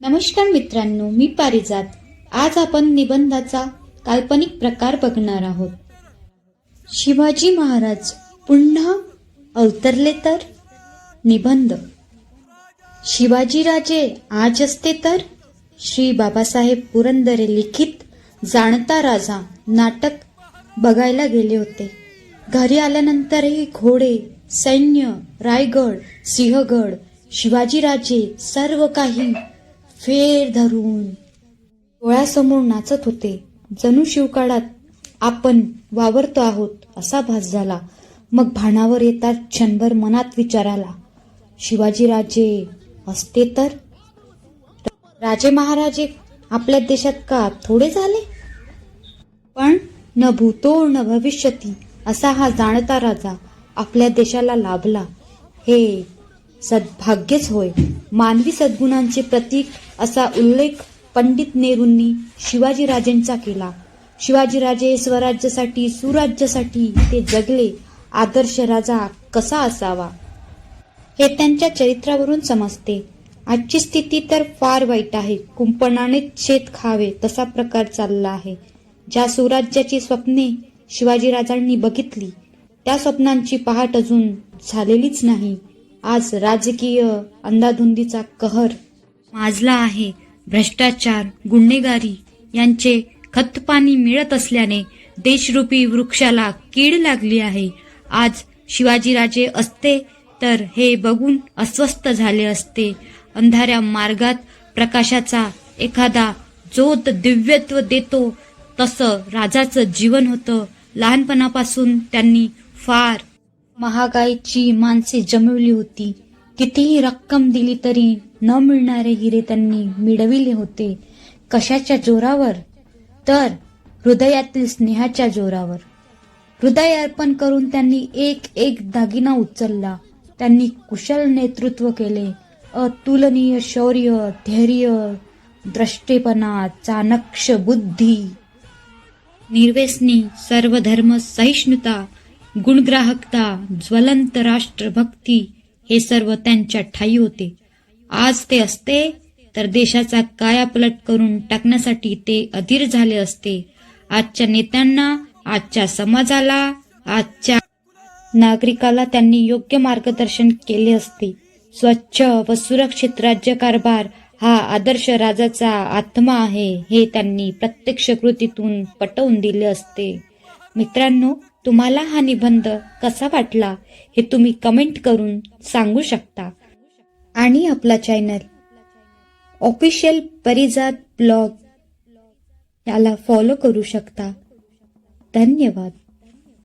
नमस्कार मित्रांनो मी पारिजात. आज आपण निबंधाचा काल्पनिक प्रकार बघणार आहोत. शिवाजी महाराज पुन्हा अवतरले तर? निबंध. शिवाजीराजे आज असते तर? श्री बाबासाहेब पुरंदरे लिखित जाणता राजा नाटक बघायला गेले होते. घरी आल्यानंतरही घोडे सैन्य रायगड सिंहगड शिवाजीराजे सर्व काही फेर धरून. डोळ्यासमोर नाचत होते. जणू शिवकाळात आपण वावरतो आहोत असा भास झाला. मग भानावर येतात क्षणभर मनात विचार आला. शिवाजीराजे असते तर? राजे महाराजे आपल्या देशात का थोडे झाले? पण न भूतो न भविष्यती असा हा जाणता राजा आपल्या देशाला लाभला. हे सद्भाग्यच होय. मानवी सद्गुणांचे प्रतीक असा उल्लेख पंडित नेहरूंनी शिवाजीराजेंचा केला. शिवाजीराजे स्वराज्यासाठी सुराज्यासाठी ते जगले. आदर्श राजा कसा असावा? हे त्यांच्या चरित्रावरून समजते. आजची स्थिती तर फार वाईट आहे. कुंपणाने शेत खावे तसा प्रकार चालला आहे. ज्या सुराज्याची स्वप्ने शिवाजीराजांनी बघितली त्या स्वप्नांची पहाट अजून झालेलीच नाही. आज राजकीय अंधाधुंदीचा कहर माजला आहे. भ्रष्टाचार गुन्हेगारी यांचे खतपाणी मिळत असल्याने देशरूपी वृक्षाला कीड लागली आहे. आज शिवाजीराजे असते तर हे बघून अस्वस्थ झाले असते. अंधाऱ्या मार्गात प्रकाशाचा एखादा जोत दिव्यत्व देतो. तसं राजाचं जीवन होतं. लहानपणापासून त्यांनी फार महागाईची माणसे जमवली होती. कितीही रक्कम दिली तरी न मिळणारे हिरे त्यांनी मिळविले होते. कशाच्या जोरावर? तर हृदयातील स्नेहाच्या जोरावर. हृदय अर्पण करून त्यांनी एक एक दागिना उचलला. त्यांनी कुशल नेतृत्व केले. अतुलनीय शौर्य धैर्य द्रष्टेपणा चाणक्ष बुद्धी. निर्वेसनी सर्व धर्म सहिष्णुता गुणग्राहकता ज्वलंत राष्ट्रभक्ती हे सर्व त्यांच्या ठाई होते. आज ते असते तर देशाचा कायापलट करून टाकण्यासाठी ते अधीर झाले असते. आजच्या नेत्यांना आजच्या समाजाला आजच्या नागरिकाला त्यांनी योग्य मार्गदर्शन केले असते. स्वच्छ व सुरक्षित राज्यकारभार हा आदर्श राजाचा आत्मा आहे हे त्यांनी प्रत्यक्ष कृतीतून पटवून दिले असते. मित्रांनो तुम्हाला हा निबंध कसा वाटला हे तुम्ही कमेंट करून सांगू शकता. आणि आपला चॅनल ऑफिशियल परिजात ब्लॉग याला फॉलो करू शकता. धन्यवाद.